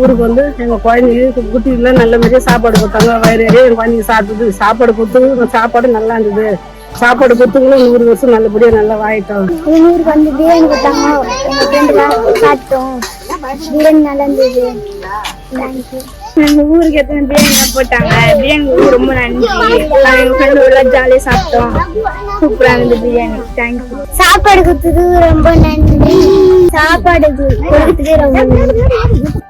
ஊருக்கு வந்து எங்க குழந்தைங்க குட்டிலாம் நல்ல மாதிரியா சாப்பாடு கொடுத்தாங்க. வயிறு நிறைய எங்க குழந்தைங்க சாப்பிட்டது. சாப்பாடு கொடுத்து சாப்பாடு நல்லா இருந்தது. சாப்பாடு கொடுத்தவங்களும் நூறு வருஷம் நல்லபடியா நல்லா வாயிட்டோம் எங்க ஊருக்கு வந்து பிரியாணி கொடுத்தாங்க. ஃப்ரெண்டுலாம் சாப்பிட்டோம். பிரியாணி நல்லா இருந்தது. ஊருக்கு எத்தனை பிரியாணி போட்டாங்க? பிரியாணி ரொம்ப நன்றி. நாங்க எங்க ஃப்ரெண்டு உள்ள ஜாலியா சாப்பிட்டோம். சூப்பரா இருந்தது பிரியாணி. தேங்க்யூ சாப்பாடு கொடுத்தது ரொம்ப நன்றி. சாப்பாடு கொடுத்தது ரொம்ப நன்றி.